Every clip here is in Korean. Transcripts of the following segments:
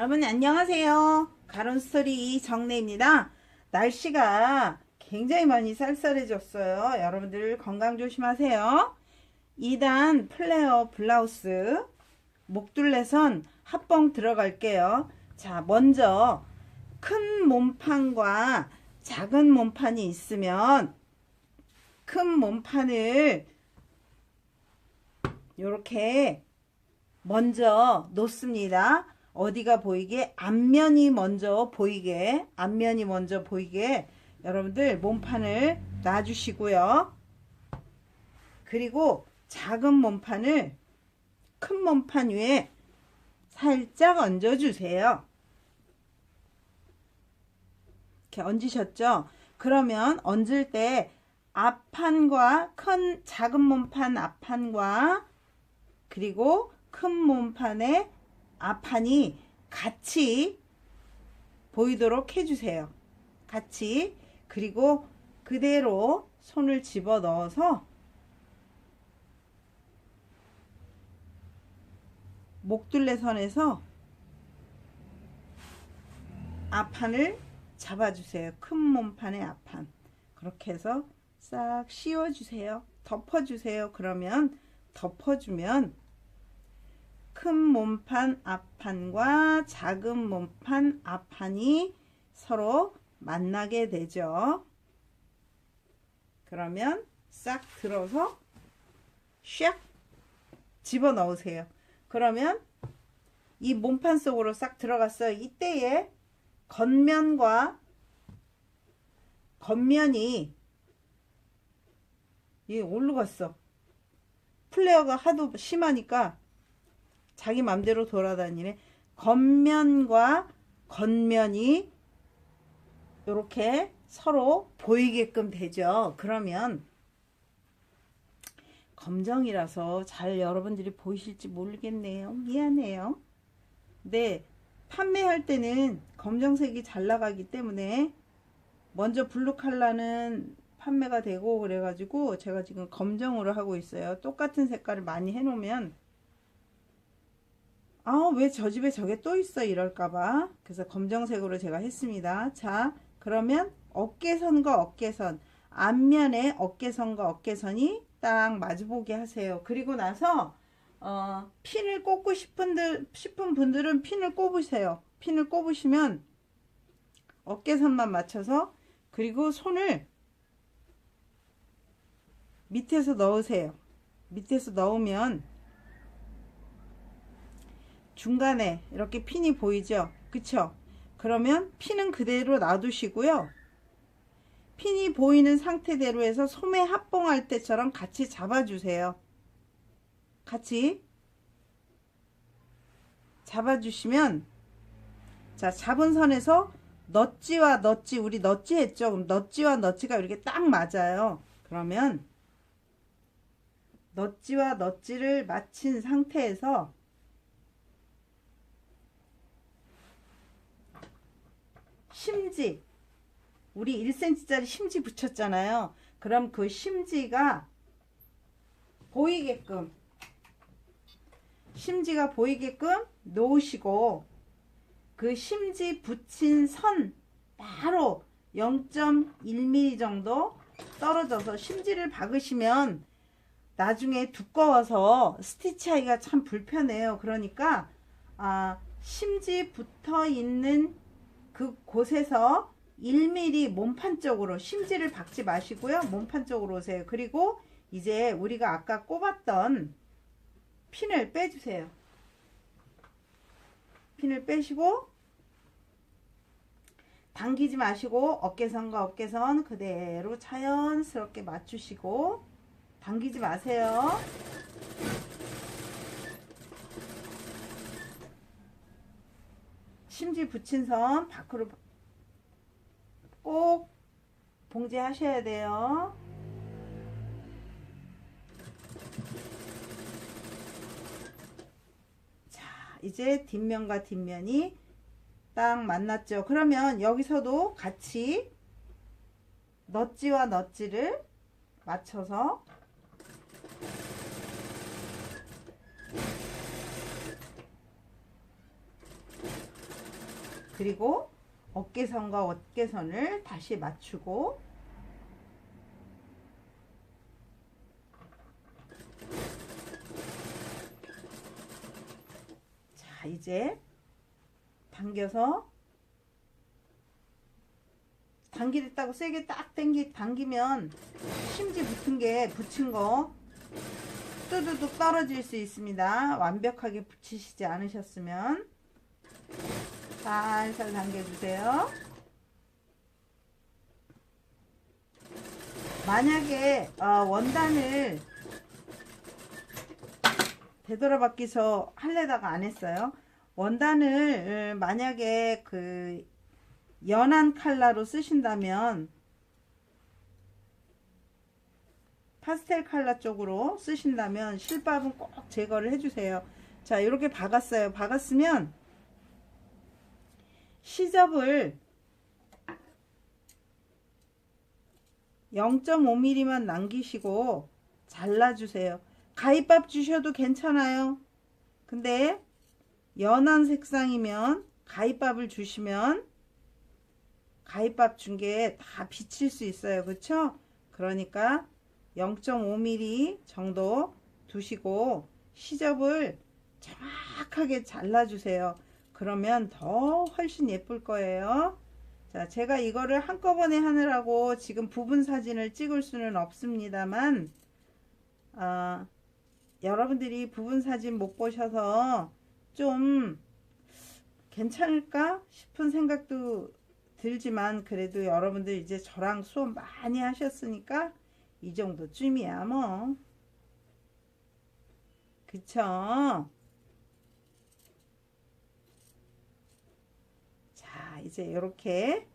여러분 안녕하세요. 가론스토리 정래입니다. 날씨가 굉장히 많이 쌀쌀해졌어요. 여러분들 건강 조심하세요. 2단 플레어 블라우스 목둘레선 합봉 들어갈게요. 자 먼저 큰 몸판과 작은 몸판이 있으면 큰 몸판을 이렇게 먼저 놓습니다. 어디가 보이게 앞면이 먼저 보이게 앞면이 먼저 보이게 여러분들 몸판을 놔주시고요. 그리고 작은 몸판을 큰 몸판 위에 살짝 얹어주세요. 이렇게 얹으셨죠? 그러면 얹을 때 앞판과 큰 작은 몸판 앞판과 그리고 큰 몸판의 앞판이 같이 보이도록 해주세요. 같이 그리고 그대로 손을 집어 넣어서 목둘레선에서 앞판을 잡아주세요. 큰 몸판의 앞판 그렇게 해서 싹 씌워주세요. 덮어주세요. 그러면 덮어주면 큰 몸판 앞판과 작은 몸판 앞판이 서로 만나게 되죠. 그러면 싹 들어서 샥 집어 넣으세요. 그러면 이 몸판 속으로 싹 들어갔어요. 이때에 겉면과 겉면이 이 올로 갔어. 플레어가 하도 심하니까 자기 맘대로 돌아다니네. 겉면과 겉면이 이렇게 서로 보이게끔 되죠. 그러면 검정이라서 잘 여러분들이 보이실지 모르겠네요. 미안해요. 네, 판매할 때는 검정색이 잘 나가기 때문에 먼저 블루 컬러는 판매가 되고 그래가지고 제가 지금 검정으로 하고 있어요. 똑같은 색깔을 많이 해놓으면 아, 왜 저 집에 저게 또 있어? 이럴까봐. 그래서 검정색으로 제가 했습니다. 자, 그러면 어깨선과 어깨선, 앞면에 어깨선과 어깨선이 딱 마주보게 하세요. 그리고 나서, 어, 핀을 꽂고 싶은, 싶은 분들은 핀을 꼽으세요. 핀을 꼽으시면 어깨선만 맞춰서, 그리고 손을 밑에서 넣으세요. 밑에서 넣으면 중간에 이렇게 핀이 보이죠? 그쵸? 그러면 핀은 그대로 놔두시고요. 핀이 보이는 상태대로 해서 소매 합봉할 때처럼 같이 잡아주세요. 같이 잡아주시면 자 잡은 선에서 넛지와 넛지 우리 넛지 했죠? 넛지와 넛지가 이렇게 딱 맞아요. 그러면 넛지와 넛지를 맞춘 상태에서 심지 우리 1cm짜리 심지 붙였잖아요. 그럼 그 심지가 보이게끔 심지가 보이게끔 놓으시고 그 심지 붙인 선 바로 0.1mm 정도 떨어져서 심지를 박으시면 나중에 두꺼워서 스티치하기가 참 불편해요. 그러니까 아, 심지 붙어 있는 그 곳에서 1mm 몸판 쪽으로 심지를 박지 마시고요. 몸판 쪽으로 오세요. 그리고 이제 우리가 아까 꼽았던 핀을 빼주세요. 핀을 빼시고 당기지 마시고 어깨선과 어깨선 그대로 자연스럽게 맞추시고 당기지 마세요. 심지 붙인 선 밖으로 꼭 봉제하셔야 돼요. 자, 이제 뒷면과 뒷면이 딱 만났죠. 그러면 여기서도 같이 넛지와 넛지를 맞춰서 그리고 어깨선과 어깨선을 다시 맞추고 자 이제 당겨서 당기겠다고 세게 딱 당기, 당기면 심지 붙은 게 붙인 거 뚜두둑 떨어질 수 있습니다. 완벽하게 붙이시지 않으셨으면 살살 당겨주세요. 만약에 어, 원단을 되돌아받기서 할래다가 안 했어요. 원단을 어, 만약에 그 연한 컬러로 쓰신다면 파스텔 컬러 쪽으로 쓰신다면 실밥은 꼭 제거를 해주세요. 자 이렇게 박았어요. 박았으면 시접을 0.5mm만 남기시고 잘라주세요. 가위밥 주셔도 괜찮아요. 근데 연한 색상이면 가위밥을 주시면 가위밥 준 게 다 비칠 수 있어요. 그쵸? 그러니까 0.5mm 정도 두시고 시접을 정확하게 잘라주세요. 그러면 더 훨씬 예쁠 거예요. 자, 제가 이거를 한꺼번에 하느라고 지금 부분 사진을 찍을 수는 없습니다만, 아, 여러분들이 부분 사진 못 보셔서 좀 괜찮을까 싶은 생각도 들지만 그래도 여러분들 이제 저랑 수업 많이 하셨으니까 이 정도쯤이야 뭐 그쵸 자 이제 이렇게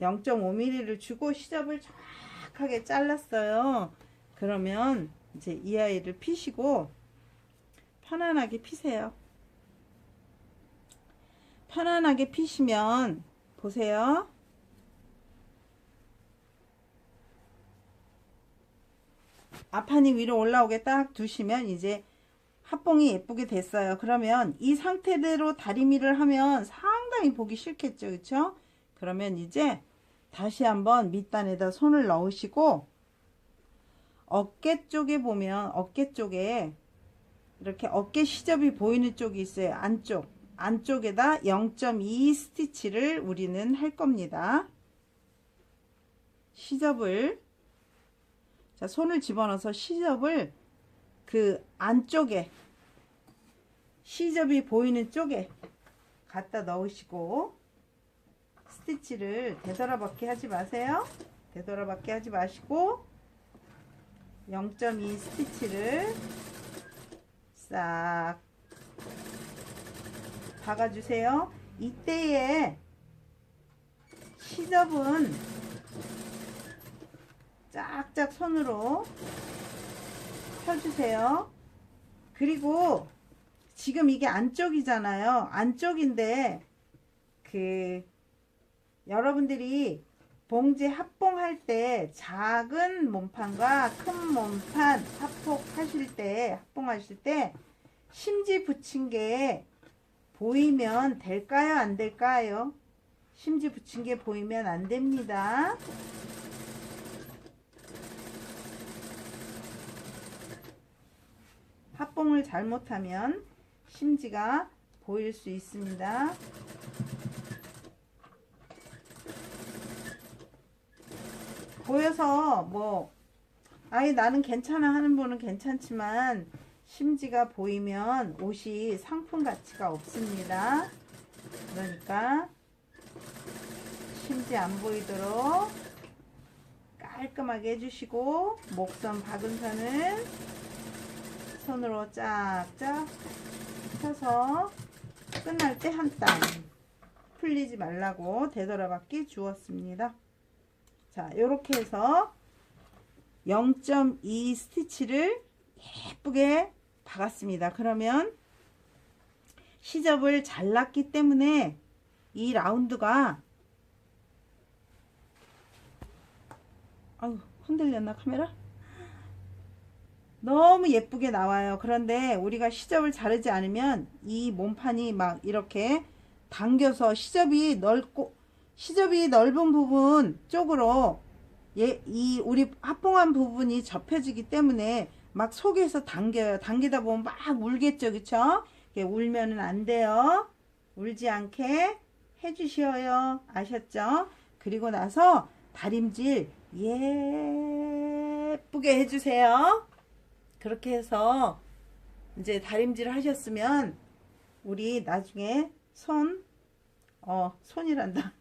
0.5mm를 주고 시접을 정확하게 잘랐어요. 그러면 이제 이 아이를 피시고 편안하게 피세요. 편안하게 피시면 보세요. 앞판이 위로 올라오게 딱 두시면 이제 합봉이 예쁘게 됐어요. 그러면 이 상태대로 다리미를 하면 상당히 보기 싫겠죠. 그쵸? 그러면 이제 다시 한번 밑단에다 손을 넣으시고 어깨 쪽에 보면 어깨 쪽에 이렇게 어깨 시접이 보이는 쪽이 있어요. 안쪽. 안쪽에다 0.2 스티치를 우리는 할 겁니다. 시접을 자, 손을 집어넣어서 시접을 그 안쪽에 시접이 보이는 쪽에 갖다 넣으시고 스티치를 되돌아받게 하지 마세요. 되돌아받게 하지 마시고 0.2 스티치를 싹 박아주세요. 이때에 시접은 짝짝 손으로 펴주세요. 그리고 지금 이게 안쪽이잖아요. 안쪽인데 그 여러분들이 봉제 합봉할 때 작은 몸판과 큰 몸판 합폭 하실 때 합봉하실 때 심지 붙인 게 보이면 될까요? 안 될까요? 심지 붙인 게 보이면 안 됩니다. 합봉을 잘못하면 심지가 보일 수 있습니다. 보여서 뭐 아예 나는 괜찮아 하는 분은 괜찮지만 심지가 보이면 옷이 상품 가치가 없습니다. 그러니까 심지 안 보이도록 깔끔하게 해주시고 목선 박은 선은 손으로 짝짝 펴서 끝날 때 한 땀 풀리지 말라고 되돌아받기 주었습니다. 자, 이렇게 해서 0.2 스티치를 예쁘게 박았습니다. 그러면 시접을 잘랐기 때문에 이 라운드가 아유 흔들렸나 카메라? 너무 예쁘게 나와요. 그런데 우리가 시접을 자르지 않으면 이 몸판이 막 이렇게 당겨서 시접이 넓고 시접이 넓은 부분 쪽으로 예, 이 우리 합봉한 부분이 접혀지기 때문에 막 속에서 당겨요. 당기다 보면 막 울겠죠. 그쵸? 울면은 안 돼요. 울지 않게 해주셔요. 아셨죠? 그리고 나서 다림질 예쁘게 해주세요. 그렇게 해서 이제 다림질을 하셨으면 우리 나중에 손, 어, 손이란다.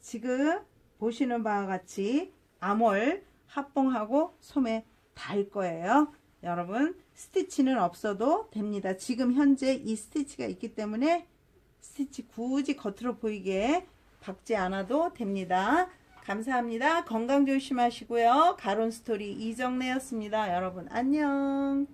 지금 보시는 바와 같이 암홀 합봉하고 소매 달 거예요. 여러분 스티치는 없어도 됩니다. 지금 현재 이 스티치가 있기 때문에 스티치 굳이 겉으로 보이게 박지 않아도 됩니다. 감사합니다. 건강 조심하시고요. 가론 스토리 이정래였습니다. 여러분 안녕.